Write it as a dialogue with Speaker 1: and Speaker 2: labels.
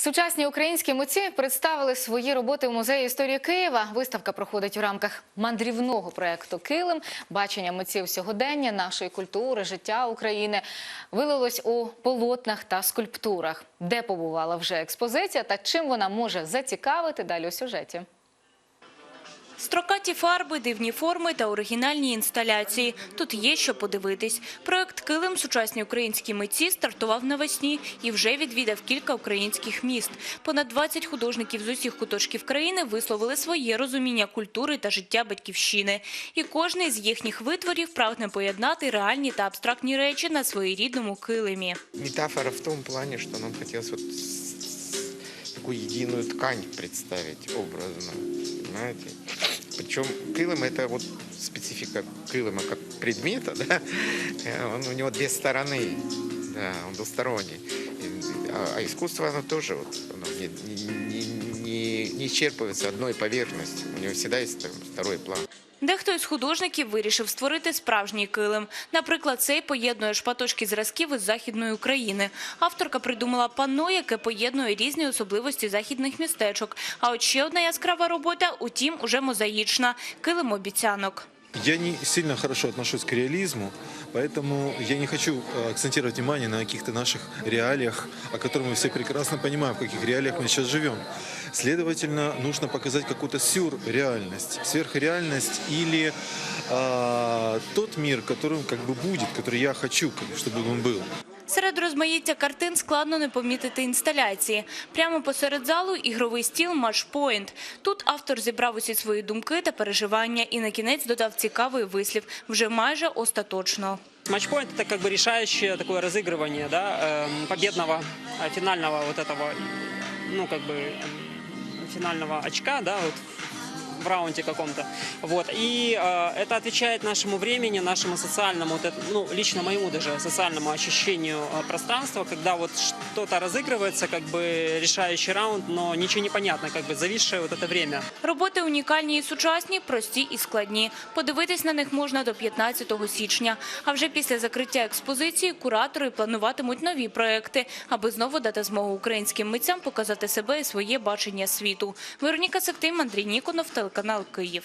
Speaker 1: Сучасні українські митці представили свої роботи у музеї історії Києва. Виставка проходить у рамках мандрівного проекту Килим. Бачення митців сьогодення нашої культури, життя України вилилось у полотнах та скульптурах. Де побувала вже експозиція та чим вона може зацікавити далі у сюжеті.
Speaker 2: Строкаті фарби, дивні форми та оригінальні інсталяції. Тут є що подивитись. Проект «Килим. Сучасні українські митці» стартував навесні і вже відвідав кілька українських міст. Понад 20 художників з усіх куточків країни висловили своє розуміння культури та життя батьківщини. І кожний з їхніх витворів прагне поєднати реальні та абстрактні речі на своєрідному килимі.
Speaker 3: Метафора в том плане, что нам с- такую единую ткань представить образно, понимаете? Причем кылым это вот специфика кылыма как предмета, да, Э, он, у него две стороны, да, он двусторонний. И- А, а искусство, оно тоже вот, оно не, не, не, не исчерпывается одной поверхностью, у него всегда есть второй план.
Speaker 2: Дехто із художників вирішив створити справжній килим. Наприклад, цей поєднує шматочки зразків із Західної України. Авторка придумала панно, яке поєднує різні особливості західних містечок. А от ще одна яскрава робота, утім, уже мозаїчна – килим обіцянок.
Speaker 4: Я не сильно хорошо отношусь к реализму, поэтому я не хочу э, акцентировать внимание на каких-то наших реалиях, о которых мы все прекрасно понимаем, в каких реалиях мы сейчас живем. Следовательно, нужно показать какую-то сюрреальность, сверхреальность или а, тот мир, которым как бы будет, который я хочу, как- чтобы он был.
Speaker 2: Серед розмаїття картин складно не помітити інсталяції. Прямо посеред залу ігровий стіл «Матчпойнт». Тут автор зібрав усі свої думки та переживання і на кінець додав цікавий вислів – вже майже остаточно.
Speaker 5: Матчпоинт это как бы решающее такое разыгрывание, да, эм, победного э, финального вот этого, ну как бы эм, финального очка, да, вот в раунде каком-то. Вот. И э, это отвечает нашему времени, нашему социальному, вот это, ну, лично моему даже социальному ощущению э, пространства, когда вот что-то разыгрывается, как бы решающий раунд, но ничего не понятно, как бы зависшее вот это время.
Speaker 2: Роботи унікальні і сучасні, прості і складні. Подивитись на них можна до 15 січня. А вже після закриття експозиції куратори плануватимуть нові проекти, аби знову дати змогу українським митцям показати себе і своє бачення світу. Вероніка Сектим, Андрій Ніконов, телеканал Київ.